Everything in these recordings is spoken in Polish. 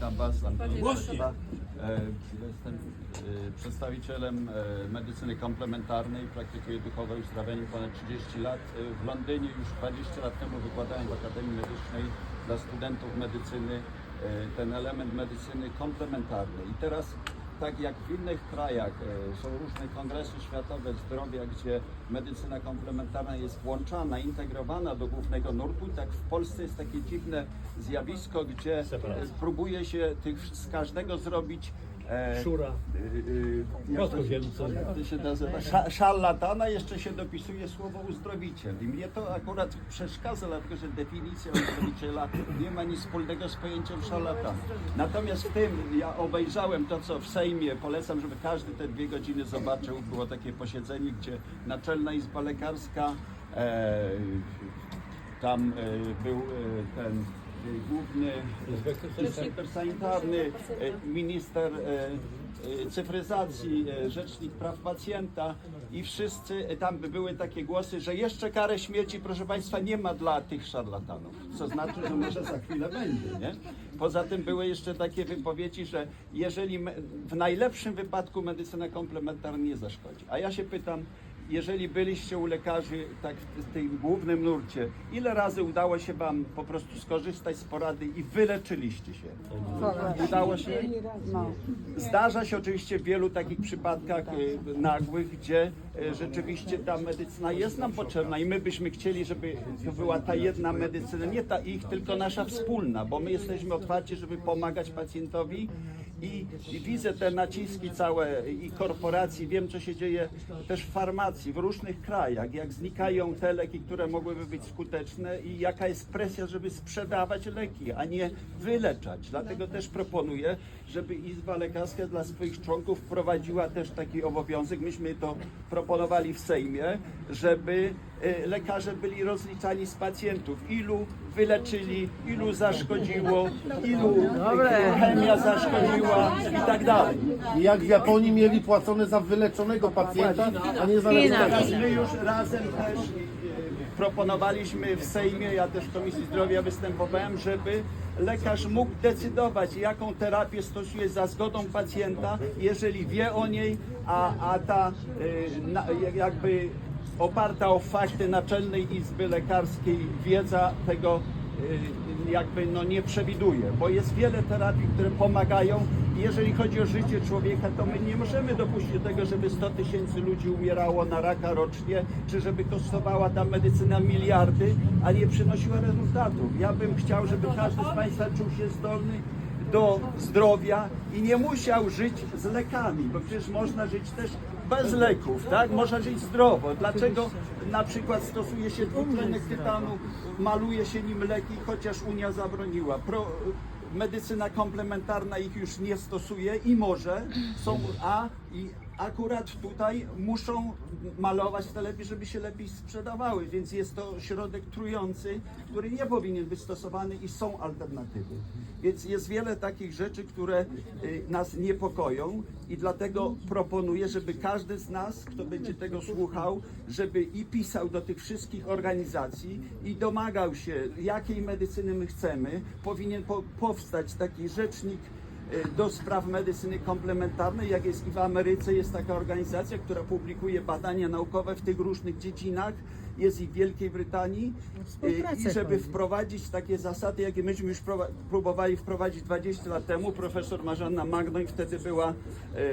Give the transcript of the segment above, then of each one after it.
Witam Was, Antoni. E, Jestem e, przedstawicielem e, medycyny komplementarnej, praktykuję duchowe uzdrawianie ponad 30 lat. W Londynie już 20 lat temu wykładałem w Akademii Medycznej dla studentów medycyny ten element medycyny komplementarnej. I teraz tak jak w innych krajach e, są różne kongresy światowe zdrowia, gdzie medycyna komplementarna jest włączana, integrowana do głównego nurtu, tak w Polsce jest takie dziwne zjawisko, gdzie e, próbuje się tych, z każdego zrobić e, Szura. y, jak to Kostko się- wielce. jak to się nazywa? Sza, szarlatana, jeszcze się dopisuje słowo uzdrowiciel. I mnie to akurat przeszkadza, dlatego że definicja uzdrowiciela nie ma nic wspólnego z pojęciem szarlatana. Natomiast w tym ja obejrzałem to, co w Sejmie, polecam, żeby każdy te dwie godziny zobaczył. Było takie posiedzenie, gdzie Naczelna Izba Lekarska, e, tam e, był e, ten e, główny inspektor sanitarny, e, minister e, e, cyfryzacji, e, rzecznik praw pacjenta i wszyscy, e, tam by były takie głosy, że jeszcze karę śmierci, proszę Państwa, nie ma dla tych szarlatanów. Co znaczy, że może za chwilę będzie, nie? Poza tym były jeszcze takie wypowiedzi, że jeżeli w najlepszym wypadku medycyna komplementarna nie zaszkodzi. A ja się pytam, jeżeli byliście u lekarzy tak w tym głównym nurcie, ile razy udało się Wam po prostu skorzystać z porady i wyleczyliście się? Udało się? No. Zdarza się oczywiście w wielu takich przypadkach e, nagłych, gdzie e, rzeczywiście ta medycyna jest nam potrzebna i my byśmy chcieli, żeby to była ta jedna medycyna, nie ta ich, tylko nasza wspólna, bo my jesteśmy otwarci, żeby pomagać pacjentowi i, i widzę te naciski całe i korporacji, wiem co się dzieje też w farmacji w różnych krajach, jak znikają te leki, które mogłyby być skuteczne i jaka jest presja, żeby sprzedawać leki, a nie wyleczać. Dlatego też proponuję, żeby Izba Lekarska dla swoich członków wprowadziła też taki obowiązek. Myśmy to proponowali w Sejmie, żeby e, lekarze byli rozliczani z pacjentów. Ilu wyleczyli, ilu zaszkodziło, ilu chemia zaszkodziła i tak dalej. I jak w Japonii mieli płacone za wyleczonego pacjenta, a nie za Teraz my już razem też e, proponowaliśmy w Sejmie, ja też w Komisji Zdrowia występowałem, żeby lekarz mógł decydować, jaką terapię stosuje za zgodą pacjenta, jeżeli wie o niej, a, a ta na, jakby oparta o fakty Naczelnej Izby Lekarskiej wiedza tego y, jakby no nie przewiduje, bo jest wiele terapii, które pomagają jeżeli chodzi o życie człowieka, to my nie możemy dopuścić do tego, żeby 100 tysięcy ludzi umierało na raka rocznie, czy żeby kosztowała ta medycyna miliardy, a nie przynosiła rezultatów. Ja bym chciał, żeby każdy z Państwa czuł się zdolny do zdrowia i nie musiał żyć z lekami, bo przecież można żyć też bez leków, tak? Można żyć zdrowo. Dlaczego na przykład stosuje się dwutlenek tytanu, maluje się nim leki, chociaż Unia zabroniła? Pro, medycyna komplementarna ich już nie stosuje i może są, a i akurat tutaj muszą malować te lepiej, żeby się lepiej sprzedawały, więc jest to środek trujący, który nie powinien być stosowany i są alternatywy. Więc jest wiele takich rzeczy, które y, nas niepokoją i dlatego proponuję, żeby każdy z nas, kto będzie tego słuchał, żeby i pisał do tych wszystkich organizacji i domagał się, jakiej medycyny my chcemy. Powinien po, powstać taki rzecznik do spraw medycyny komplementarnej, jak jest i w Ameryce, jest taka organizacja, która publikuje badania naukowe w tych różnych dziedzinach, jest i w Wielkiej Brytanii. Y, i żeby wprowadzić takie zasady, jakie myśmy już próbowali wprowadzić 20 lat temu, profesor Marzanna Magnoń wtedy była y,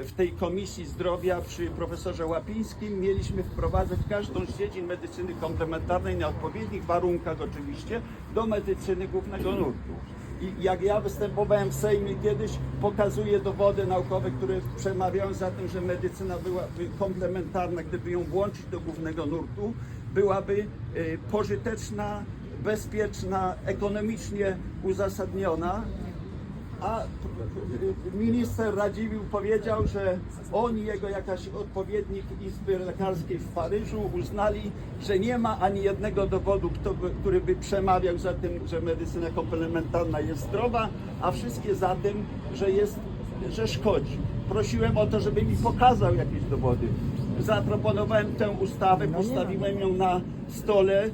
w tej Komisji Zdrowia przy profesorze Łapińskim, mieliśmy wprowadzać każdą z dziedzin medycyny komplementarnej na odpowiednich warunkach oczywiście do medycyny głównego nurtu. Jak ja występowałem w Sejmie kiedyś, pokazuję dowody naukowe, które przemawiają za tym, że medycyna byłaby komplementarna, gdyby ją włączyć do głównego nurtu, byłaby y, pożyteczna, bezpieczna, ekonomicznie uzasadniona. A minister Radziwiłł powiedział, że on i jego jakaś odpowiednik Izby Lekarskiej w Paryżu uznali, że nie ma ani jednego dowodu, kto by, który by przemawiał za tym, że medycyna komplementarna jest zdrowa, a wszystkie za tym, że jest, że szkodzi. Prosiłem o to, żeby mi pokazał jakieś dowody. Zaproponowałem tę ustawę, postawiłem ją na stole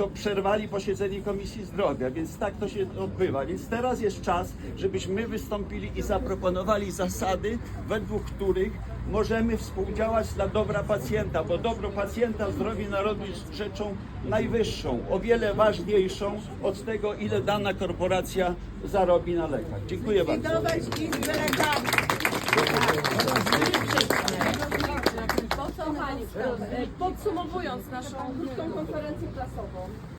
to przerwali posiedzenie Komisji Zdrowia, więc tak to się odbywa. Więc teraz jest czas, żebyśmy wystąpili i zaproponowali zasady, według których możemy współdziałać dla dobra pacjenta, bo dobro pacjenta, zdrowie narodu jest rzeczą najwyższą, o wiele ważniejszą od tego, ile dana korporacja zarobi na lekach. Dziękuję bardzo. Kochani, e, podsumowując naszą krótką konferencję prasową,